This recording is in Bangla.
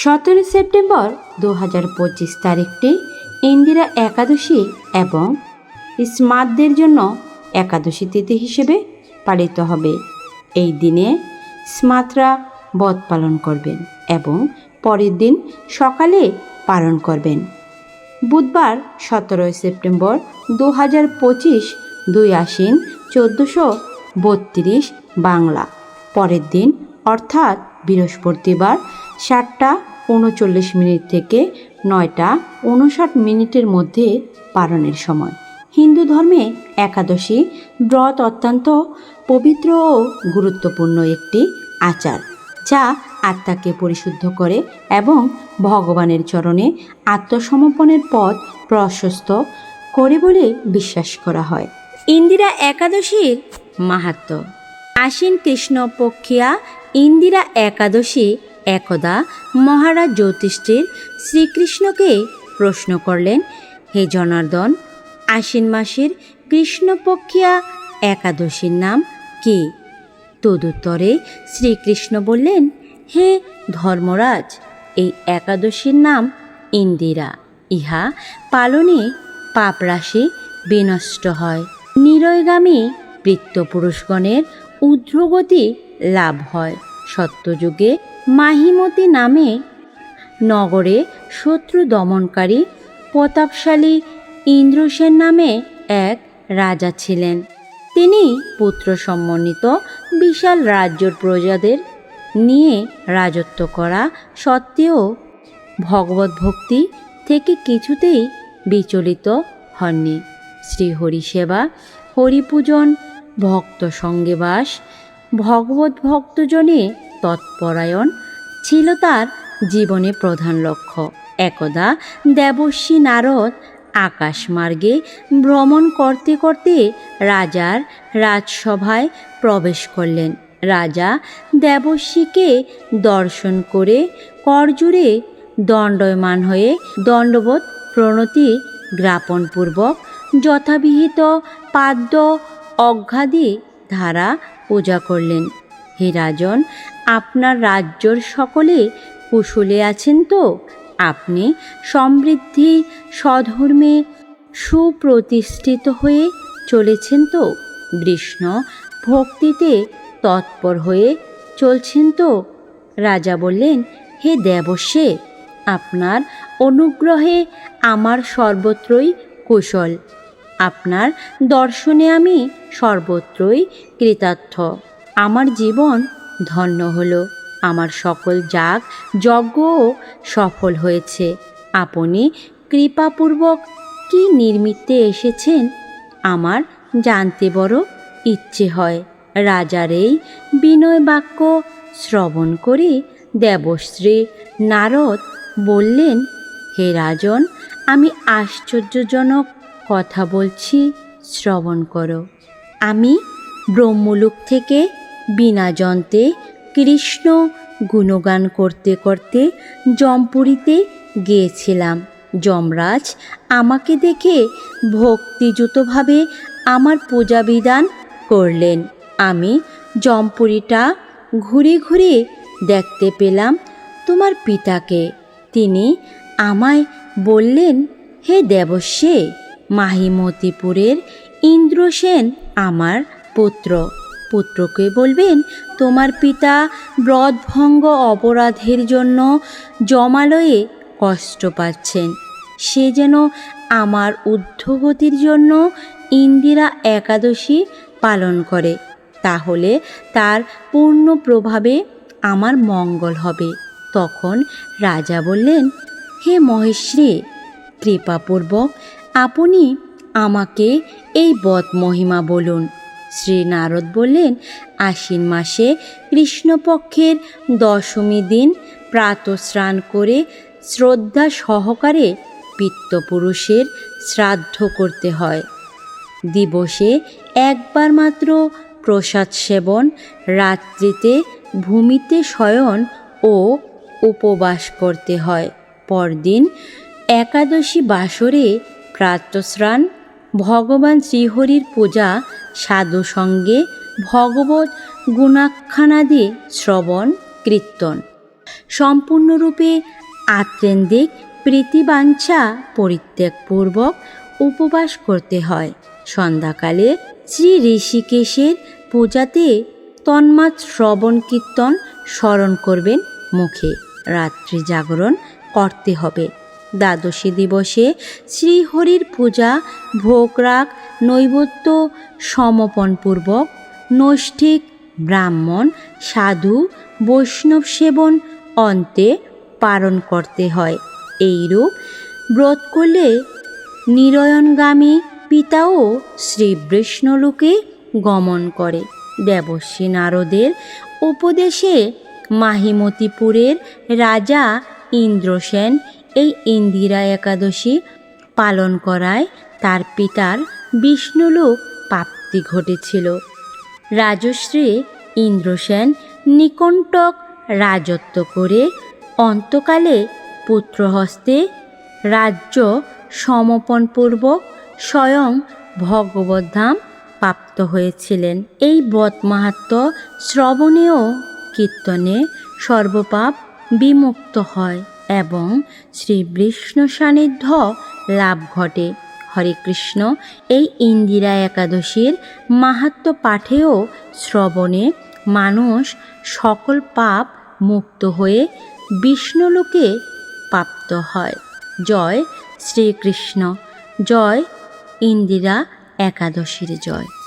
সতেরো সেপ্টেম্বর দু হাজার পঁচিশ তারিখটি ইন্দিরা একাদশী এবং স্মার্টদের জন্য একাদশী তিথি হিসেবে পালিত হবে। এই দিনে স্মার্টরা বধ পালন করবেন এবং পরের দিন সকালে পালন করবেন। বুধবার সতেরোই সেপ্টেম্বর দু হাজার পঁচিশ দুই আশ্বিন চোদ্দোশো বত্রিশ বাংলা। পরের দিন অর্থাৎ বৃহস্পতিবার সাতটা উনচল্লিশ মিনিট থেকে নয়টা উনষাট মিনিটের মধ্যে পালনের সময়। হিন্দু ধর্মে একাদশী ব্রত অত্যন্ত পবিত্র ও গুরুত্বপূর্ণ একটি আচার, যা আত্মাকে পরিশুদ্ধ করে এবং ভগবানের চরণে আত্মসমর্পণের পথ প্রশস্ত করে বলে বিশ্বাস করা হয়। ইন্দিরা একাদশীর মাহাত্ম। আশ্বিন কৃষ্ণ পক্ষিয়া ইন্দিরা একাদশী একদা মহারাজ জ্যোতিষ্ঠির শ্রীকৃষ্ণকে প্রশ্ন করলেন, হে জনার্দন, আশ্বিন মাসের কৃষ্ণপক্ষিয়া একাদশীর নাম কী? তদুত্তরে শ্রীকৃষ্ণ বললেন, হে ধর্মরাজ, এই একাদশীর নাম ইন্দিরা। ইহা পালনে পাপরাশি বিনষ্ট হয়। নিরয়গামী বৃত্তপুরুষগণের ঊর্ধ্বগতি লাভ হয়। সত্যযুগে মাহিমতি নামে নগরে শত্রু দমনকারী, প্রতাপশালী ইন্দ্রসেন নামে এক রাজা ছিলেন। তিনি পুত্র সম্মানিত বিশাল রাজ্যর প্রজাদের নিয়ে রাজত্ব করা সত্ত্বেও ভগবত ভক্তি থেকে কিছুতেই বিচলিত হননি। শ্রীহরি সেবা হরিপূজন ভক্ত সঙ্গে বাস ভগবত ভক্তজনে তৎপরায়ণ ছিল তার জীবনে প্রধান লক্ষ্য। একদা দেবশ্রী নারদ আকাশমার্গে ভ্রমণ করতে করতে রাজার রাজসভায় প্রবেশ করলেন। রাজা দেবশ্রীকে দর্শন করে করজুড়ে দণ্ডয়মান হয়ে দণ্ডবোধ প্রণতি জ্ঞাপনপূর্বক যথাবিহিত পাদ্য অজ্ঞাদি ধারা পূজা করলেন। হে রাজন, আপনার রাজ্যর সকলে কুশলে আছেন তো? আপনি সমৃদ্ধি স্বধর্মে সুপ্রতিষ্ঠিত হয়ে চলেছেন তো? কৃষ্ণ ভক্তিতে তৎপর হয়ে চলছেন তো? রাজা বললেন, হে দেবস্যে আপনার অনুগ্রহে আমার সর্বত্রই কুশল। আপনার দর্শনে আমি সর্বত্রই কৃতার্থ। আমার জীবন ধন্য হলো। আমার সকল যাগ যজ্ঞও সফল হয়েছে। আপনি কৃপাপূর্বক কি নির্মিত্তে এসেছেন? আমার জানতে বড় ইচ্ছে হয়। রাজার এই বিনয় বাক্য শ্রবণ করে দেবশ্রী নারদ বললেন, হে রাজন, আমি আশ্চর্যজনক কথা বলছি, শ্রবণ করো। আমি ব্রহ্মলোক থেকে বিনা যন্ত্রে কৃষ্ণ গুণগান করতে করতে জমপুরীতে গিয়েছিলাম। যমরাজ আমাকে দেখে ভক্তিযুতভাবে আমার পূজা বিধান করলেন। আমি জমপুরিটা ঘুরে ঘুরে দেখতে পেলাম তোমার পিতাকে। তিনি আমায় বললেন, হে দেবস্যে মাহিমতিপুরের ইন্দ্রসেন আমার পুত্র। পুত্রকে বলবেন, তোমার পিতা ব্রতভঙ্গ অপরাধের জন্য জমালয়ে কষ্ট পাচ্ছেন। সে যেন আমার ঊর্ধ্বগতির জন্য ইন্দিরা একাদশী পালন করে। তাহলে তার পূর্ণ প্রভাবে আমার মঙ্গল হবে। তখন রাজা বললেন, হে মহেশ্রী, কৃপাপূর্বক আপনি আমাকে এই বদ মহিমা বলুন। শ্রী নারদ বললেন, আশ্বিন মাসে কৃষ্ণপক্ষের দশমী দিন প্রাতঃস্নান করে শ্রদ্ধা সহকারে পিত্তপুরুষের শ্রাদ্ধ করতে হয়। দিবসে একবার মাত্র প্রসাদ সেবন, রাত্রিতে ভূমিতে শয়ন ও উপবাস করতে হয়। পরদিন একাদশী বাসরে প্রাতঃস্নান, ভগবান শ্রীহরির পূজা, সাধু সঙ্গে, ভগবত গুণাখ্যানাদি শ্রবণ, কীর্তন। সম্পূর্ণরূপে আত্মেন্দিক প্রীতিবাঞ্ছা পরিত্যাগপূর্বক উপবাস করতে হয়। সন্ধ্যাকালে শ্রী ঋষিকেশের পূজাতে তন্মাত শ্রবণ কীর্তন স্মরণ করবেন মুখে। রাত্রি জাগরণ করতে হবে। দ্বাদশী দিবসে শ্রীহরির পূজা ভোগরাগ নৈবত্য সমপনপূর্বক নৈষ্ঠিক ব্রাহ্মণ, সাধু, বৈষ্ণব সেবন অন্তে পালন করতে হয়। এইরূপ ব্রত করলে নিরয়নগামী পিতাও শ্রী বিষ্ণুলোকে গমন করে। দেবশ্রী নারদের উপদেশে মাহিমতিপুরের রাজা ইন্দ্রসেন এই ইন্দিরা একাদশী পালন করায় তার পিতার বিষ্ণুলোক প্রাপ্তি ঘটেছিল। রাজশ্রী ইন্দ্রসেন নিকণ্টক রাজত্ব করে অন্তকালে পুত্রহস্তে রাজ্য সমপনপূর্বক স্বয়ং ভগবদ্ধাম প্রাপ্ত হয়েছিলেন। এই বদমাহাত্ম শ্রবণেও কীর্তনে সর্বপাপ বিমুক্ত হয়। এবং শ্রী বিষ্ণু সান্নিধ্য লাভ ঘটে। হরে কৃষ্ণ, এই ইন্দিরা একাদশীর মাহাত্ম পাঠেও শ্রবণে মানুষ সকল পাপ মুক্ত হয়ে বিষ্ণুলোকে প্রাপ্ত হয়। জয় শ্রীকৃষ্ণ, জয় ইন্দিরা একাদশীর জয়।